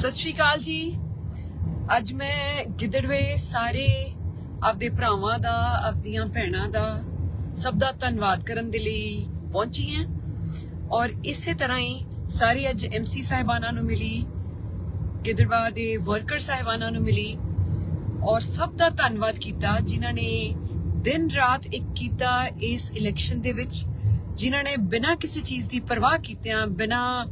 ਸਤਿ ਸ਼੍ਰੀ ਅਕਾਲ ਜੀ। ਅੱਜ ਮੈਂ ਗਿੱਦੜਵੇ ਸਾਰੇ ਆਪਦੇ ਭਰਾਵਾਂ ਦਾ, ਆਪਦੀਆਂ ਭੈਣਾਂ ਦਾ ਸਭ ਦਾ ਧੰਨਵਾਦ ਕਰਨ ਦੇ ਲਈ ਪਹੁੰਚੀ ਹਾਂ। ਔਰ ਇਸੇ ਤਰ੍ਹਾਂ ਹੀ ਸਾਰੇ ਅੱਜ ਐਮਸੀ ਸਾਹਿਬਾਨਾਂ ਨੂੰ ਮਿਲੀ, ਗਿੱਦੜਵਾ ਦੇ ਵਰਕਰ ਸਾਹਿਬਾਨਾਂ ਨੂੰ ਮਿਲੀ ਔਰ ਸਭ ਦਾ ਧੰਨਵਾਦ ਕੀਤਾ ਜਿਨ੍ਹਾਂ ਨੇ ਦਿਨ ਰਾਤ ਇੱਕ ਕੀਤਾ ਇਸ ਇਲੈਕਸ਼ਨ ਦੇ ਵਿੱਚ, ਜਿਨ੍ਹਾਂ ਨੇ ਬਿਨਾਂ ਕਿਸੇ ਚੀਜ਼ ਦੀ ਪਰਵਾਹ ਕੀਤਿਆਂ, ਬਿਨਾਂ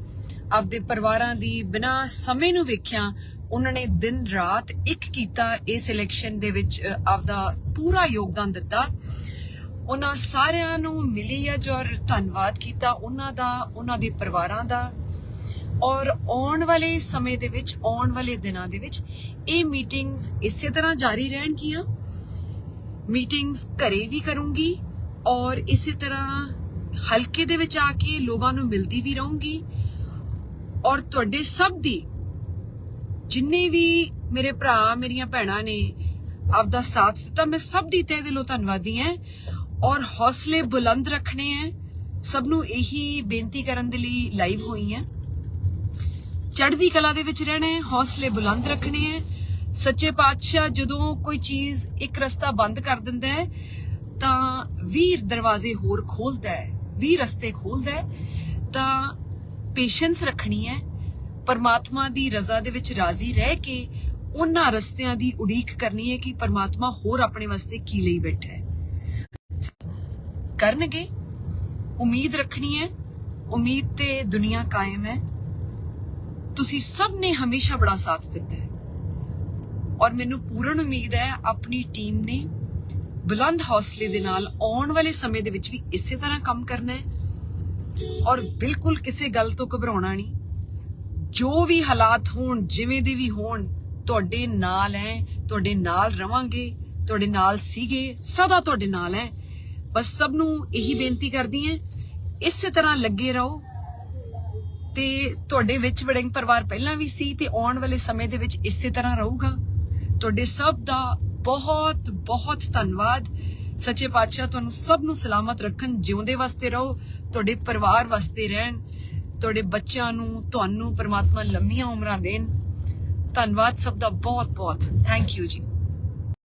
ਆਪਦੇ ਪਰਿਵਾਰਾਂ ਦੀ ਬਿਨਾ ਸਮੇਂ ਨੂੰ ਵੇਖਿਆ, ਉਹਨਾਂ ਨੇ ਦਿਨ ਰਾਤ ਇੱਕ ਕੀਤਾ ਇਸ ਇਲੈਕਸ਼ਨ ਦੇ ਵਿੱਚ ਆਪਦਾ ਪੂਰਾ ਯੋਗਦਾਨ ਦਿੱਤਾ। ਉਹਨਾਂ ਸਾਰਿਆਂ ਨੂੰ ਮਿਲੀ ਅੱਜ ਔਰ ਧੰਨਵਾਦ ਕੀਤਾ, ਉਹਨਾਂ ਦਾ, ਉਹਨਾਂ ਦੇ ਪਰਿਵਾਰਾਂ ਦਾ। ਔਰ ਆਉਣ ਵਾਲੇ ਸਮੇਂ ਦੇ ਵਿੱਚ, ਆਉਣ ਵਾਲੇ ਦਿਨਾਂ ਦੇ ਵਿੱਚ ਇਹ ਮੀਟਿੰਗਸ ਇਸੇ ਤਰ੍ਹਾਂ ਜਾਰੀ ਰਹਿਣਗੀਆਂ। ਮੀਟਿੰਗਸ ਘਰੇ ਵੀ ਕਰੂੰਗੀ ਔਰ ਇਸੇ ਤਰ੍ਹਾਂ ਹਲਕੇ ਦੇ ਵਿੱਚ ਆ ਕੇ ਲੋਕਾਂ ਨੂੰ ਮਿਲਦੀ ਵੀ ਰਹੂੰਗੀ। ਔਰ ਤੁਹਾਡੇ ਸਭ ਦੀ ਜਿੰਨੇ ਵੀ ਮੇਰੇ ਭਰਾ, ਮੇਰੀਆਂ ਭੈਣਾਂ ਨੇ, ਆਪਦਾ ਸਾਥ ਦਿੱਤਾ, ਮੈਂ ਸਭ ਦੀ ਤਹਿ ਦਿਲੋਂ ਧੰਨਵਾਦੀ ਹਾਂ ਔਰ ਹੌਸਲੇ ਬੁਲੰਦ ਰੱਖਣੇ ਹੈ। ਸਭ ਨੂੰ ਇਹੀ ਬੇਨਤੀ ਕਰਨ ਦੇ ਲਈ ਲਾਈਵ ਹੋਈ ਹਾਂ। ਚੜ੍ਹਦੀ ਕਲਾ ਦੇ ਵਿੱਚ ਰਹਿਣਾ ਹੈ, ਹੌਸਲੇ ਬੁਲੰਦ ਰੱਖਣੇ ਹੈ। ਸੱਚੇ ਪਾਤਸ਼ਾਹ ਜਦੋਂ ਕੋਈ ਚੀਜ਼ ਇੱਕ ਰਸਤਾ ਬੰਦ ਕਰ ਦਿੰਦਾ ਹੈ, ਤਾਂ 20 ਦਰਵਾਜ਼ੇ ਹੋਰ ਖੋਲਦਾ ਹੈ 20 ਰਸਤੇ ਖੋਲਦਾ ਹੈ, ਤਾਂ ਪੇਸ਼ੈਂਸ ਰੱਖਣੀ ਹੈ, ਪਰਮਾਤਮਾ ਦੀ ਰਜ਼ਾ ਦੇ ਵਿੱਚ ਰਾਜ਼ੀ ਰਹਿ ਕੇ ਉਹਨਾਂ ਰਸਤਿਆਂ ਦੀ ਉਡੀਕ ਕਰਨੀ ਹੈ ਕਿ ਪਰਮਾਤਮਾ ਹੋਰ ਆਪਣੇ ਵਾਸਤੇ ਕੀ ਲਈ ਬੈਠਾ ਹੈ। ਕਰਨਗੇ, ਉਮੀਦ ਰੱਖਣੀ ਹੈ, ਉਮੀਦ ਤੇ ਦੁਨੀਆ ਕਾਇਮ ਹੈ। ਤੁਸੀਂ ਸਭ ਨੇ ਹਮੇਸ਼ਾ ਬੜਾ ਸਾਥ ਦਿੱਤਾ ਹੈ। ਔਰ ਮੈਨੂੰ ਪੂਰਨ ਉਮੀਦ ਹੈ, ਆਪਣੀ ਟੀਮ ਨੇ ਬੁਲੰਦ ਹੌਸਲੇ ਦੇ ਨਾਲ ਆਉਣ ਵਾਲੇ ਸਮੇਂ ਦੇ ਵਿੱਚ ਵੀ ਇਸੇ ਤਰ੍ਹਾਂ ਕੰਮ ਕਰਨਾ ਹੈ। ਔਰ ਬਿਲਕੁਲ ਕਿਸੇ ਗੱਲ ਤੋਂ ਘਬਰਾਉਣਾ ਨਹੀਂ। ਜੋ ਵੀ ਹਾਲਾਤ ਹੋਣ, ਜਿਵੇਂ ਦੇ ਵੀ ਹੋਣ, ਤੁਹਾਡੇ ਨਾਲ ਹੈ ਤੁਹਾਡੇ ਨਾਲ ਰਵਾਂਗੇ, ਤੁਹਾਡੇ ਨਾਲ ਸੀਗੇ, ਸਦਾ ਤੁਹਾਡੇ ਨਾਲ ਹੈ ਬਸ ਸਭ ਨੂੰ ਇਹੀ ਬੇਨਤੀ ਕਰਦੀ ਹਾਂ ਇਸੇ ਤਰ੍ਹਾਂ ਲੱਗੇ ਰਹੋ। ਤੇ ਤੁਹਾਡੇ ਵਿੱਚ ਵੜਿੰਗ ਪਰਿਵਾਰ ਪਹਿਲਾਂ ਵੀ ਸੀ ਤੇ ਆਉਣ ਵਾਲੇ ਸਮੇਂ ਦੇ ਵਿੱਚ ਇਸੇ ਤਰ੍ਹਾਂ ਰਹੂਗਾ। ਤੁਹਾਡੇ ਸਭ ਦਾ ਬਹੁਤ ਬਹੁਤ ਧੰਨਵਾਦ। ਸੱਚੇ ਪਾਤਸ਼ਾਹ, ਤੁਹਾਨੂੰ ਸਭ ਨੂੰ ਸਲਾਮਤ ਰੱਖਣ, ਜਿਉਂਦੇ ਵਾਸਤੇ ਰਹੋ, ਤੁਹਾਡੇ ਪਰਿਵਾਰ ਵਾਸਤੇ ਰਹਿਣ, ਤੁਹਾਡੇ ਬੱਚਿਆਂ ਨੂੰ, ਤੁਹਾਨੂੰ ਪਰਮਾਤਮਾ ਲੰਮੀਆਂ ਉਮਰਾਂ ਦੇਣ। ਧੰਨਵਾਦ ਸਭ ਦਾ ਬਹੁਤ ਬਹੁਤ ਥੈਂਕ ਯੂ ਜੀ।